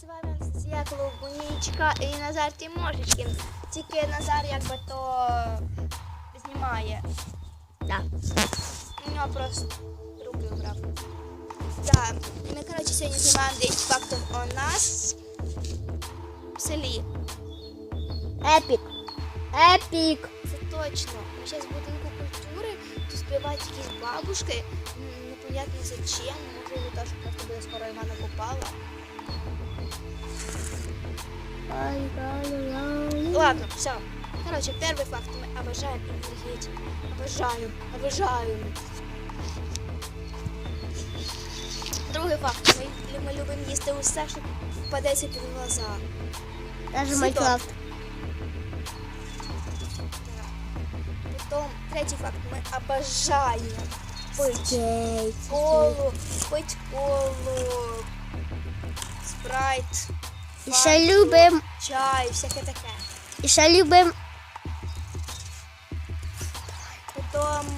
з вами Анастасія Колобунічка і Назар Тимошечкін. Тільки Назар якби то знімає. Да. У нього просто руки убрав. Так, ми, коротше, сьогодні знімаємо 10 фактів о нас в селі. Епік. Епік. Це точно. Ми зараз в будинку культури, тут співають якісь бабушки, непонятно зачем, можливо, то, що просто буде скоро Івана Купала. Ладно, все. Короче, первый факт. Мы обожаем индюгеть. Обожаем, обожаем. Другий факт. Ми, ми любимо їсти усе, що впадеться під глаза. Даже. Майнкрафт. Потім третій факт. Ми обожаємо пить колу, пить колу, спрайт, І ще любим. чай, всяке таке. І ще любим. Потім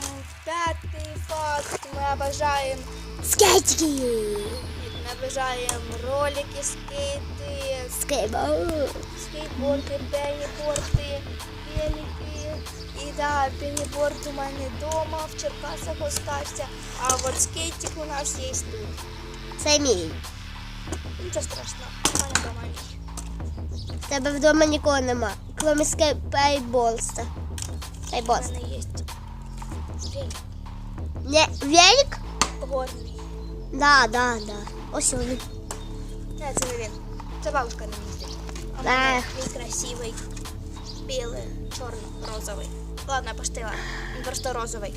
п'ятий факт. Ми обожаємо Скейтики. Ми обожаємо ролики, скейти, Скейтборд. скейтборди, пеніборди, велики. І да, пеніборд у мене вдома, в Черкасах остався, а от скейтик у нас є тут. Це мій. Нічого страшного, у мене вдома є. В тебе вдома нікого нема. Крім скейтболста. У мене є велик Не, велик? горний. Да, да, да. Ось він. Не, це не він. Це бабушка не їздить. А Да. він красивий, білий, чорний, розовий. Ладно, поштила. Він просто розовий.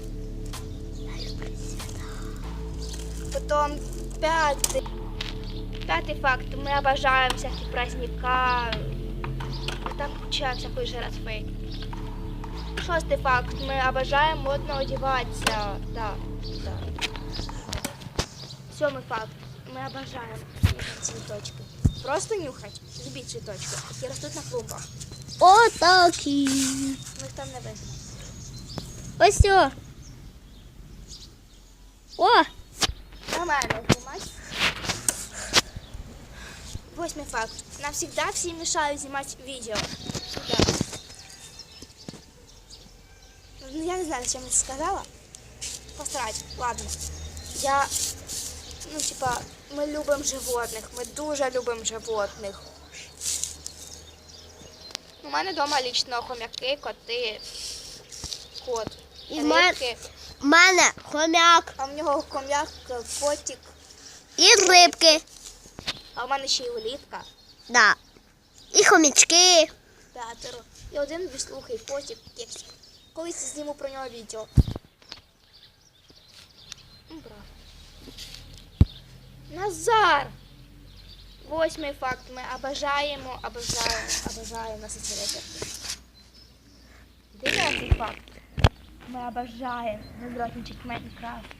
Потом пятый. Пятый факт. Мы обожаем всякие праздника. Мы там куча всякой жратвы. Шостий факт. Мы обожаем модно одеваться. Да, да. Сьомий факт. Мы обожаем нюхать цветочки. Просто нюхать. Любить цветочки, які ростуть на клумбах. Отакі. Ми їх там не видно. Ось о. О, Нормально Факт. Нам всегда всі мешают знімати відео. Всегда. Ну, я не знаю, зачем це сказала. Посрать, ладно. Я, ну, типа, ми любимо животних, ми дуже любимо животних. У мене вдома лічно хомяки, коти, кот, І в мен- рибки. в мене хомяк А в нього хомяк, котик, і рибки. Мене ще й улітка. Да. І хомячки. П'ятеро. І один віслухий кексик. Колись зніму про нього відео. Ну. Назар! Восьмий факт. Ми обожаємо, обожаємо, обожаємо нас це Дев'ятий факт. Ми обожаємо роздротничать Майнкрафт.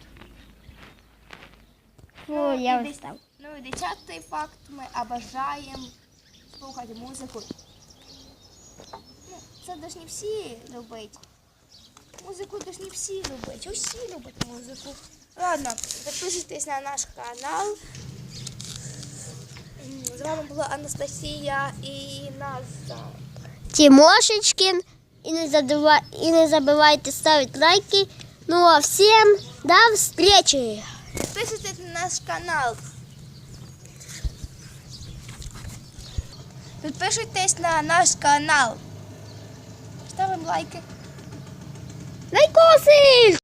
Фу, і я устав. Ну і десятий факт. Ми обожаємо слухати музику. Ну, це ж не всі люблять. Музику ж не всі люблять. Усі люблять музику. Ладно, підписуйтесь на наш канал. М, З вами була Анастасія і Назар. Тимошечкин. І не, задува... і не забувайте ставити лайки. Ну а всім до встречи. Підписуйтесь на наш канал. Підписуйтесь на наш канал. Ставимо лайки. Лайкоси!